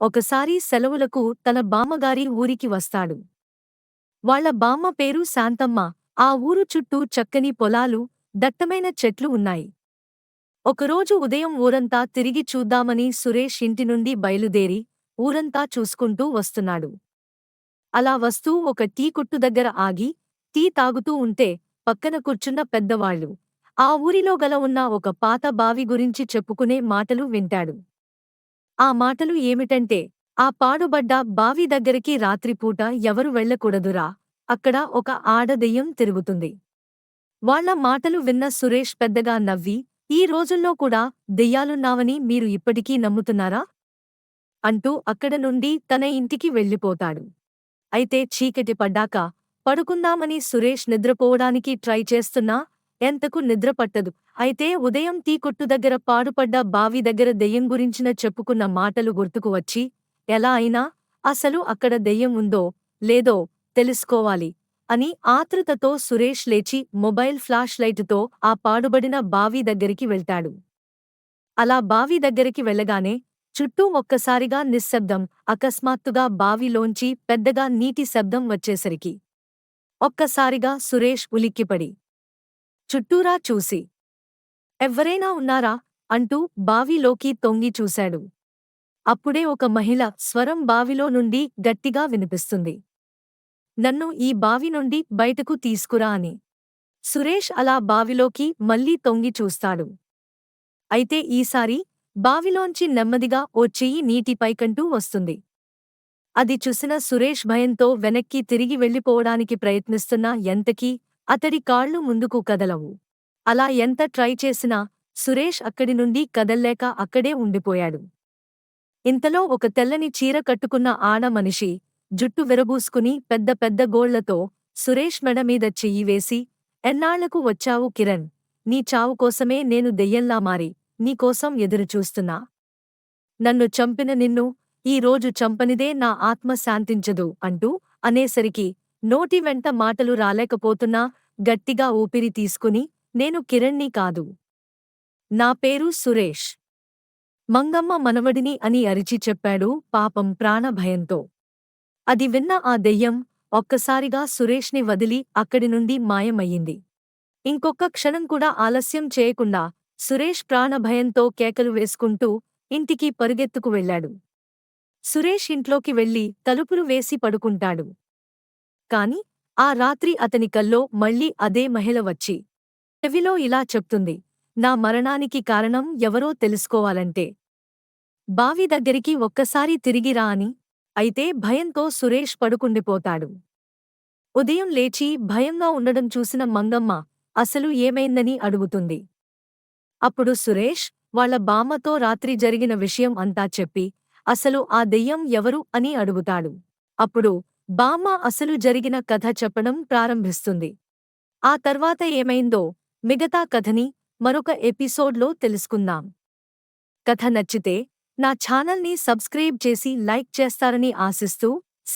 ఒకసారి సెలవులకు తన బామ్మగారి ఊరికి వస్తాడు. వాళ్ళ బామ్మ పేరు శాంతమ్మ. ఆ ఊరు చుట్టూ చక్కని పొలాలు దట్టమైన చెట్లు ఉన్నాయి. ఒకరోజు ఉదయం ఊరంతా తిరిగి చూద్దామని సురేష్ ఇంటి నుండి బయలుదేరి ఊరంతా చూసుకుంటూ వస్తున్నాడు. అలా వస్తూ ఒక టీ కొట్టు దగ్గర ఆగి టీ తాగుతూ ఉంటే పక్కన కూర్చున్న పెద్దవాళ్ళు ఆ ఊరిలో గల ఉన్న ఒక పాత బావి గురించి చెప్పుకునే మాటలు వింటాడు. ఆ మాటలు ఏమిటంటే ఆ పాడుబడ్డ బావి దగ్గరికి రాత్రిపూట ఎవరు వెళ్ళకూడదురా? అక్కడ ఒక ఆడదెయ్యం తిరుగుతుంది. వాళ్ళ మాటలు విన్న సురేష్ పెద్దగా నవ్వి ఈ రోజుల్లో కూడా దెయ్యాలున్నావని మీరు ఇప్పటికీ నమ్ముతున్నారా? అంటూ అక్కడ నుండి తన ఇంటికి వెళ్ళిపోతాడు. అయితే చీకటి పడ్డాక పడుకుందామని సురేష్ నిద్రపోవడానికి ట్రై చేస్తున్నా ఎంతకు నిద్ర పట్టదు. అయితే ఉదయం టీ కొట్టు దగ్గర పాడుపడ్డ బావి దగ్గర దెయ్యం గురించిన చెప్పుకున్న మాటలు గుర్తుకు వచ్చి ఎలా అయినా అసలు అక్కడ దెయ్యం ఉందో లేదో తెలుసుకోవాలి అని ఆతృతతో సురేష్ లేచి మొబైల్ ఫ్లాష్ లైటుతో ఆ పాడుబడిన బావి దగ్గరికి వెళ్తాడు. అలా బావి దగ్గరికి వెళ్ళగానే చుట్టూ ఒక్కసారిగా నిశ్శబ్దం అకస్మాత్తుగా బావిలోంచి పెద్దగా నీటి శబ్దం వచ్చేసరికి. ఒక్కసారిగా సురేష్ ఉలిక్కిపడి చుట్టూరా చూసి. ఎవ్వరైనా ఉన్నారా? అంటూ బావిలోకి తొంగి చూశాడు. అప్పుడే ఒక మహిళ స్వరం బావిలో నుండి గట్టిగా వినిపిస్తుంది. నన్ను ఈ బావి నుండి బయటకు తీసుకురా అని. సురేష్ అలా బావిలోకి మళ్ళీ తొంగి చూస్తాడు. అయితే ఈసారి బావిలోంచి నెమ్మదిగా ఓ చెయ్యి నీటిపైకంటూ వస్తుంది. అది చూసిన సురేష్ భయంతో వెనక్కి తిరిగి వెళ్ళిపోవడానికి ప్రయత్నిస్తున్నా ఎంతకీ అతడి కాళ్ళు ముందుకు కదలవు. అలా ఎంత ట్రై చేసినా సురేష్ అక్కడి నుండి కదల్లేక అక్కడే ఉండిపోయాడు. ఇంతలో ఒక తెల్లని చీర కట్టుకున్న ఆడ మనిషి జుట్టు విరబూసుకుని పెద్ద పెద్ద గోళ్ళతో సురేష్ మెడ మీద చెయ్యి వేసి ఎన్నాళ్ళకు వచ్చావు కిరణ్? నీ చావు కోసమే నేను దెయ్యంలా మారి నీకోసం ఎదురుచూస్తున్నా. నన్ను చంపిన నిన్ను ఈ రోజు చంపనిదే నా ఆత్మ శాంతించదు అంటూ అనేసరికి నోటి వెంట మాటలు రాలేకపోతున్నా గట్టిగా ఊపిరి తీసుకుని నేను కిరణ్ని కాదు. నా పేరు సురేష్. మంగమ్మ మనవడిని అని అరిచి చెప్పాడు పాపం ప్రాణభయంతో. అది విన్న ఆ దెయ్యం ఒక్కసారిగా సురేష్ని వదిలి అక్కడి నుండి మాయమయ్యింది. ఇంకొక్క క్షణం కూడా ఆలస్యం చేయకుండా సురేష్ ప్రాణభయంతో కేకలు వేసుకుంటూ ఇంటికి పరుగెత్తుకు వెళ్ళాడు. సురేష్ ఇంట్లోకి వెళ్ళి తలుపులు వేసి పడుకుంటాడు. కాని ఆ రాత్రి అతని కల్లో మళ్ళీ అదే మహిళ వచ్చి చెవిలో ఇలా చెప్తుంది నా మరణానికి కారణం ఎవరో తెలుసుకోవాలంటే. బావి దగ్గరికి ఒక్కసారి తిరిగిరా అని అయితే భయంతో సురేష్ పడుకుండిపోతాడు. ఉదయం లేచి భయంగా ఉండడం చూసిన మంగమ్మ అసలు ఏమైందని అడుగుతుంది. అప్పుడు సురేష్ వాళ్ళ బామ్మతో రాత్రి జరిగిన విషయం అంతా చెప్పి అసలు ఆ దెయ్యం ఎవరు? అని అడుగుతాడు. అప్పుడు బామ్మ అసలు జరిగిన కథ చెప్పడం ప్రారంభిస్తుంది. ఆ తర్వాత ఏమైందో మిగతా కథని మరొక ఎపిసోడ్లో తెలుసుకుందాం. కథ నచ్చితే నా ఛానల్ని సబ్స్క్రైబ్ చేసి లైక్ చేస్తారని ఆశిస్తూ